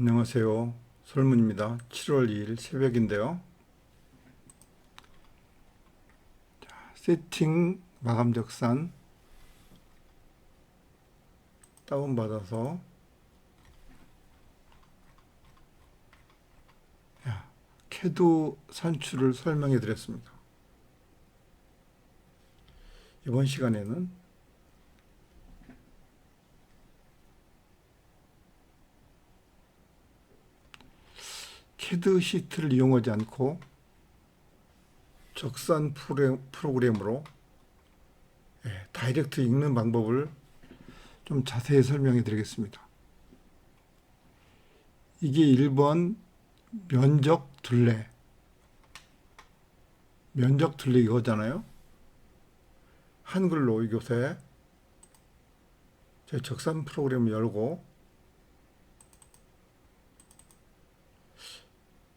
안녕하세요. 설문입니다. 7월 2일 새벽인데요. 자, 세팅 마감 적산 다운받아서 야, 캐드 산출을 설명해 드렸습니다. 이번 시간에는 캐드 시트를 이용하지 않고 적산 프로그램- 프로그램으로 예, 다이렉트 읽는 방법을 좀 자세히 설명해 드리겠습니다. 이게 1번 면적 둘레. 면적 둘레 이거잖아요. 한글로 이곳에 제 적산 프로그램을 열고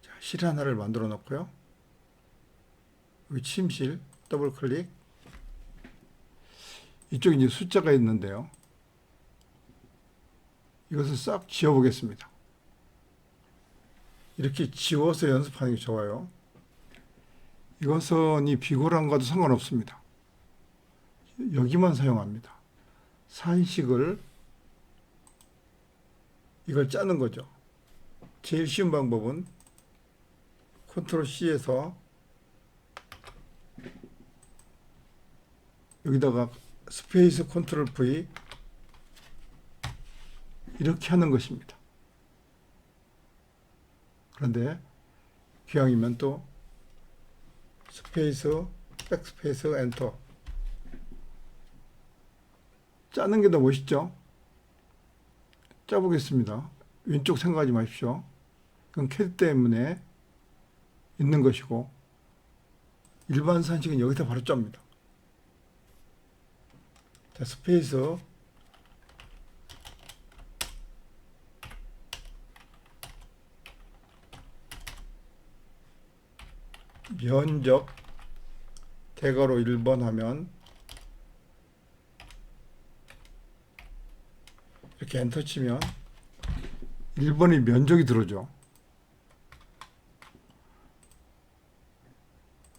자, 실 하나를 만들어 놓고요. 침실 더블 클릭. 이쪽에 이제 숫자가 있는데요. 이것을 싹 지워 보겠습니다. 이렇게 지워서 연습하는 게 좋아요. 이것은 이 비고란과도 상관없습니다. 여기만 사용합니다. 산식을 이걸 짜는 거죠. 제일 쉬운 방법은 컨트롤 C에서 여기다가 스페이스 컨트롤 V 이렇게 하는 것입니다. 그런데 기왕이면 또 스페이스 백스페이스 엔터 짜는 게 더 멋있죠? 짜보겠습니다. 왼쪽 생각하지 마십시오. 그건 캐드 때문에 있는 것이고 일반 산식은 여기서 바로 짭니다. 자, 스페이스 면적 대괄호 1번 하면 이렇게 엔터 치면 1번이 면적이 들어오죠.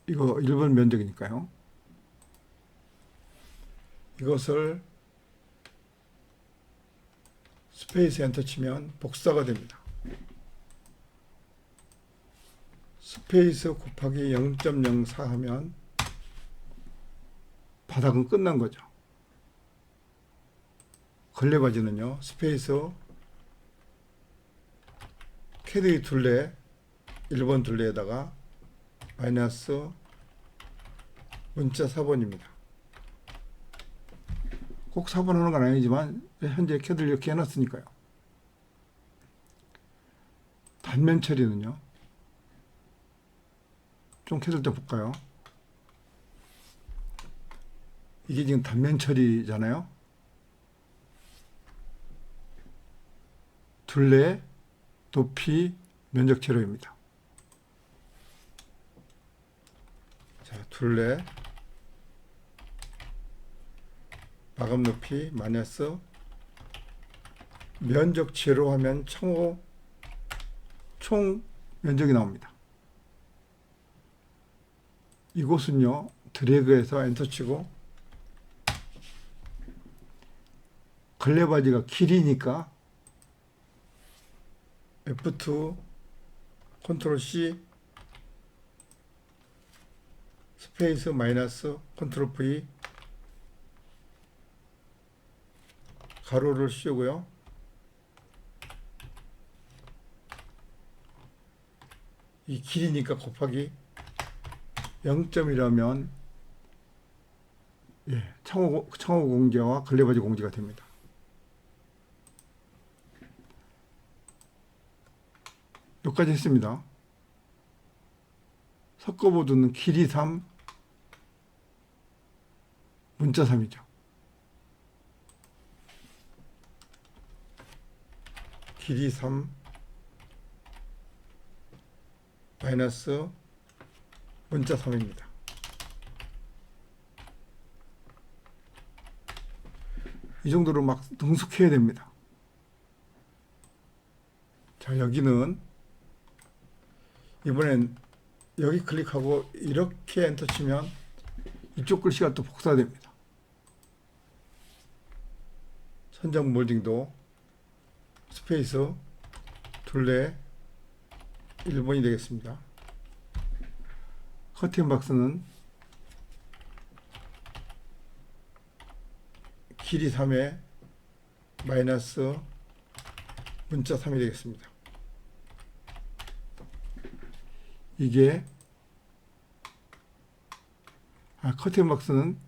이거 1번 면적이니까요. 이것을 스페이스 엔터 치면 복사가 됩니다. 스페이스 곱하기 0.04 하면 바닥은 끝난 거죠. 걸레바지는요, 스페이스 캐드의 둘레, 1번 둘레에다가 마이너스 문자 4번입니다. 꼭 4번 하는 건 아니지만 현재 캐드를 이렇게 해놨으니까요. 단면 처리는요. 좀 캐들 때 볼까요? 이게 지금 단면 처리잖아요. 둘레, 높이, 면적 재료입니다. 자, 둘레, 마감 높이, 마이너스, 면적 제로 하면 총, 총 면적이 나옵니다. 이곳은요, 드래그해서 엔터 치고, 걸레바지가 길이니까 F2 컨트롤 C 스페이스 마이너스 컨트롤 V 가로를 씌우고요. 이 길이니까 곱하기 0점이라면 예, 창호, 창호 공제와 걸레바지 공제가 됩니다. 여기까지 했습니다. 섞어보드는 길이 3, 문자 3이죠. 길이 3, 마이너스 문자 3입니다. 이 정도로 막 능숙해야 됩니다. 자, 여기는 이번엔 여기 클릭하고 이렇게 엔터 치면 이쪽 글씨가 또 복사됩니다. 선정 몰딩도 스페이스 둘레 1번이 되겠습니다. 커튼 박스는 길이 3에 마이너스 문자 3이 되겠습니다. 이게 아, 커튼 박스는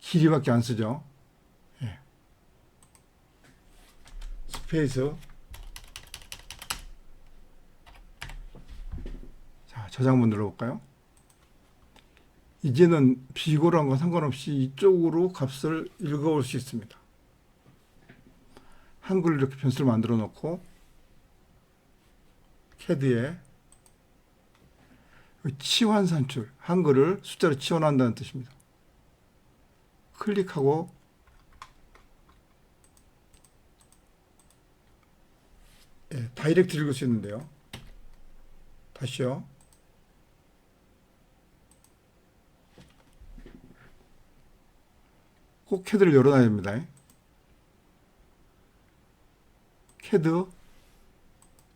길이밖에 안 쓰죠. 예. 스페이스 자 저장문 눌러볼까요? 이제는 비고란 건 상관없이 이쪽으로 값을 읽어올 수 있습니다. 한글 이렇게 변수를 만들어 놓고 캐드에 치환 산출 한글을 숫자로 치환한다는 뜻입니다. 클릭하고 예, 다이렉트 읽을 수 있는데요. 다시요. 꼭 캐드를 열어놔야 됩니다. 캐드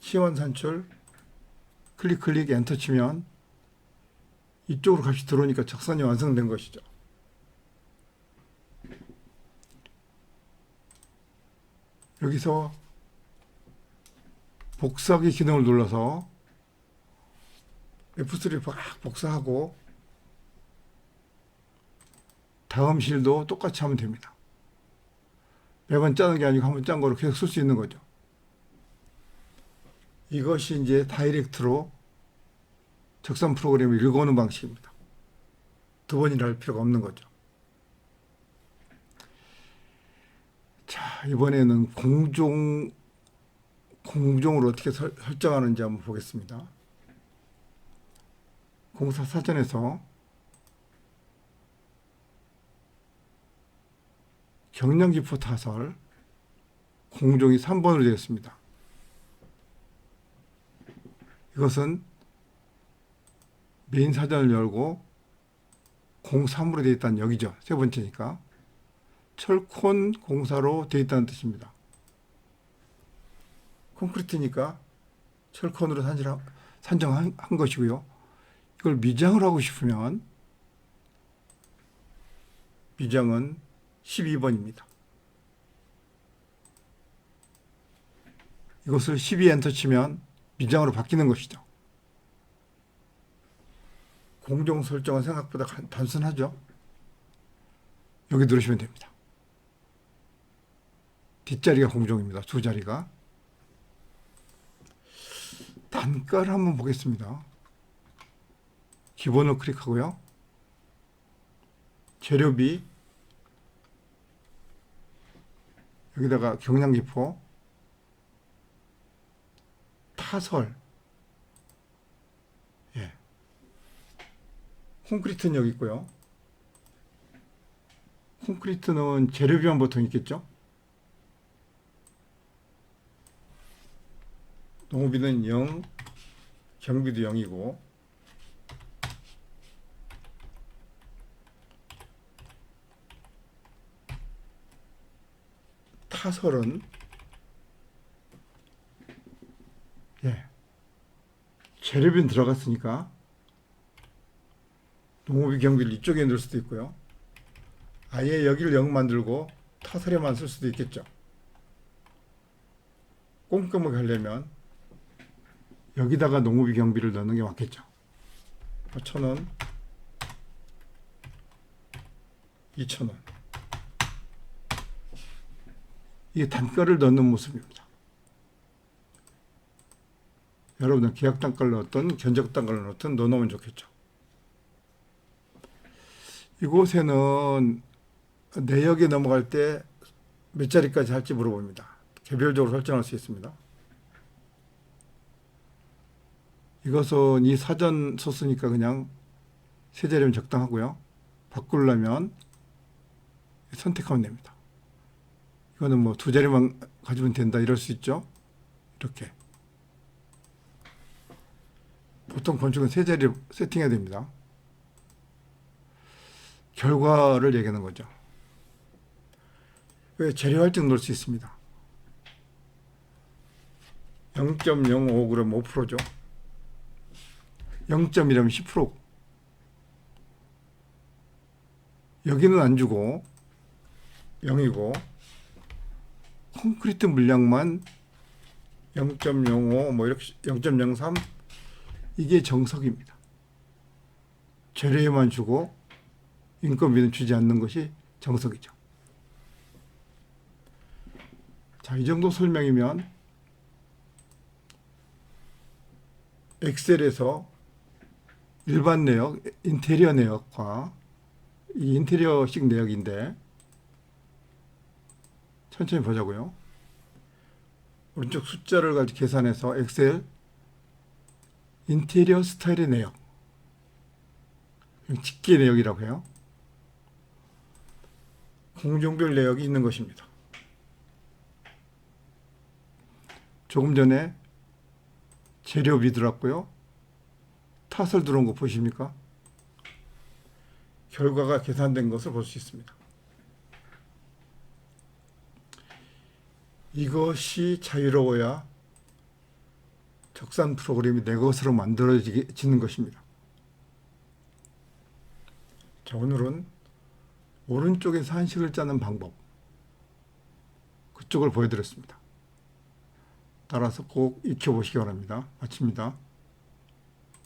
치환 산출 클릭 클릭 엔터 치면 이쪽으로 값이 들어오니까 적선이 완성된 것이죠. 여기서 복사하기 기능을 눌러서 F3를 막 복사하고 다음 실도 똑같이 하면 됩니다. 매번 짜는 게 아니고 한 번 짠 거로 계속 쓸 수 있는 거죠. 이것이 이제 다이렉트로 적선 프로그램을 읽어오는 방식입니다. 두 번이나 할 필요가 없는 거죠. 자, 이번에는 공종, 공종을 어떻게 설, 설정하는지 한번 보겠습니다. 공사 사전에서 경량기포 타설 공종이 3번으로 되어 있습니다. 이것은 메인 사전을 열고 03으로 되어 있다는 여기죠. 세 번째니까. 철콘 공사로 되어 있다는 뜻입니다. 콘크리트니까 철콘으로 산정, 산정한 한 것이고요. 이걸 미장을 하고 싶으면 미장은 12번입니다. 이것을 12 엔터 치면 미장으로 바뀌는 것이죠. 공정 설정은 생각보다 간- 단순하죠. 여기 누르시면 됩니다. 뒷자리가 공정입니다. 두 자리가. 단가를 한번 보겠습니다. 기본을 클릭하고요. 재료비 여기다가 경량기포 타설 예. 콘크리트는 여기 있고요. 콘크리트는 재료비만 보통 있겠죠. 농업비는 0, 경비도 0이고 타설은 예. 재료비는 들어갔으니까 농업비 경비를 이쪽에 넣을 수도 있고요. 아예 여기를 0 만들고 타설에만 쓸 수도 있겠죠. 꼼꼼하게 하려면 여기다가 농업비 경비를 넣는 게 맞겠죠. 뭐천 원, 이천 원. 이게 단가를 넣는 모습입니다. 여러분은 계약 단가를 넣었든 견적 단가를 넣었든 넣어놓으면 좋겠죠. 이곳에는 내역에 넘어갈 때 몇 자리까지 할지 물어봅니다. 개별적으로 설정할 수 있습니다. 이것은 이 사전 소스니까 그냥 세 자리면 적당하고요. 바꾸려면 선택하면 됩니다. 이거는 뭐 두 자리만 가지면 된다 이럴 수 있죠. 이렇게. 보통 건축은 세 자리를 세팅해야 됩니다. 결과를 얘기하는 거죠. 왜 재료 할증 넣을 수 있습니다. 0.05 그러면 5%죠. 0.1이면 10%. 여기는 안 주고 0이고 콘크리트 물량만 0.05 뭐 이렇게 0.03 이게 정석입니다. 재료에만 주고 인건비는 주지 않는 것이 정석이죠. 자, 이 정도 설명이면 엑셀에서 일반 내역, 인테리어 내역과 이 인테리어식 내역인데 천천히 보자고요. 오른쪽 숫자를 가지고 계산해서 엑셀 인테리어 스타일의 내역 직계 내역이라고 해요. 공종별 내역이 있는 것입니다. 조금 전에 재료비 들어왔고요. 타설 들어온 거 보십니까? 결과가 계산된 것을 볼 수 있습니다. 이것이 자유로워야 적산 프로그램이 내 것으로 만들어지는 것입니다. 자, 오늘은 오른쪽에서 한식을 짜는 방법 그쪽을 보여드렸습니다. 따라서 꼭 익혀보시기 바랍니다. 마칩니다.